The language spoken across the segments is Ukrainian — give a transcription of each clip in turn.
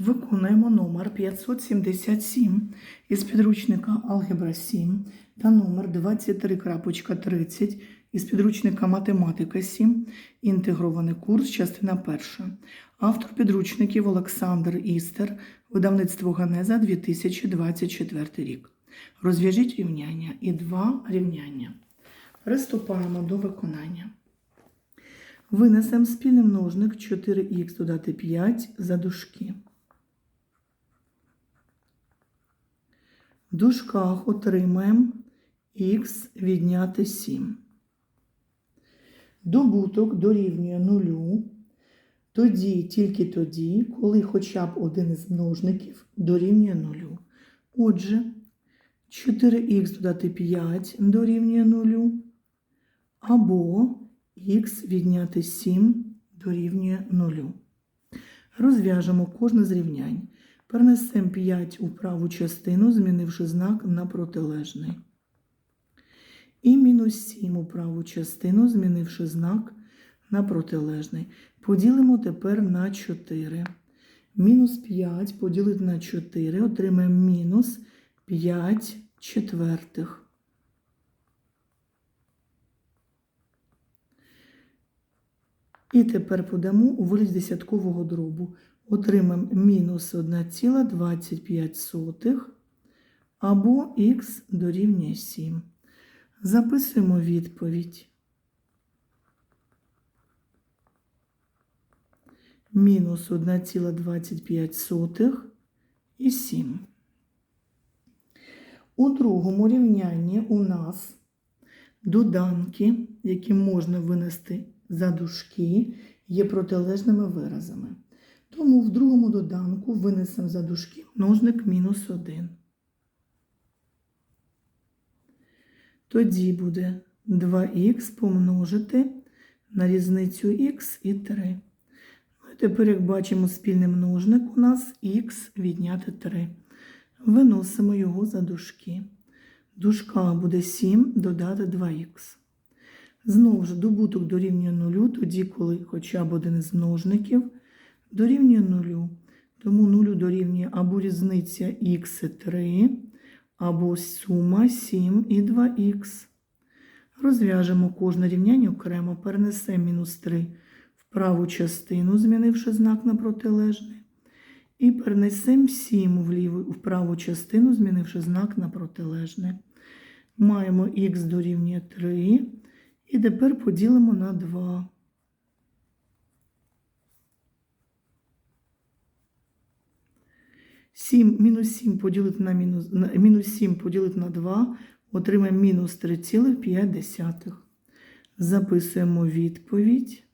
Виконуємо номер 577 із підручника Алгебра 7 та номер 23.30 із підручника Математика 7, інтегрований курс, частина перша. Автор підручників Олександр Істер, видавництво Ганеза 2024 рік. Розв'яжіть рівняння і два рівняння. Приступаємо до виконання. Винесемо спільний множник 4х додати 5 за дужки. В дужках отримаємо х відняти 7. Добуток дорівнює нулю. Тоді, тільки тоді, коли хоча б один із множників дорівнює нулю. Отже, 4х додати 5 дорівнює нулю, або х відняти 7 дорівнює нулю. Розв'яжемо кожне з рівнянь. Перенесемо 5 у праву частину, змінивши знак на протилежний. І мінус 7 у праву частину, змінивши знак на протилежний. Поділимо тепер на 4. Мінус 5 поділити на 4, отримаємо мінус 5 четвертих. І тепер подамо у вигляді десяткового дробу. Отримаємо мінус 1,25 або х дорівнює 7. Записуємо відповідь. Мінус 1,25 і 7. У другому рівнянні у нас доданки, які можна винести за дужки, є протилежними виразами. Тому в другому доданку винесемо за дужки множник мінус 1. Тоді буде 2х помножити на різницю х і 3. Ну, і тепер, як бачимо, спільний множник у нас х відняти 3. Виносимо його за дужки. В дужках буде 7 додати 2х. Знову ж добуток дорівнює нулю, тоді, коли хоча б один із множників дорівнює нулю. Тому нулю дорівнює або різниця х і 3, або сума 7 і 2х. Розв'яжемо кожне рівняння окремо, перенесемо мінус 3 в праву частину, змінивши знак на протилежний. І перенесемо 7 в ліву, в праву частину, змінивши знак на протилежний. Маємо х дорівнює 3. І тепер поділимо на 2. Сім, мінус 7 поділити на мінус, мінус 7 поділити на 2, отримаємо мінус 3,5. Записуємо відповідь.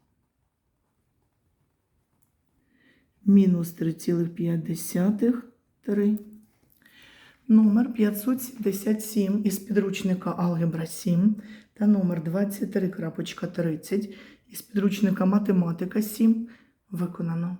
Мінус 3,5 3. Номер 577 із підручника Алгебра 7 та номер 23.30 із підручника Математика 7 виконано.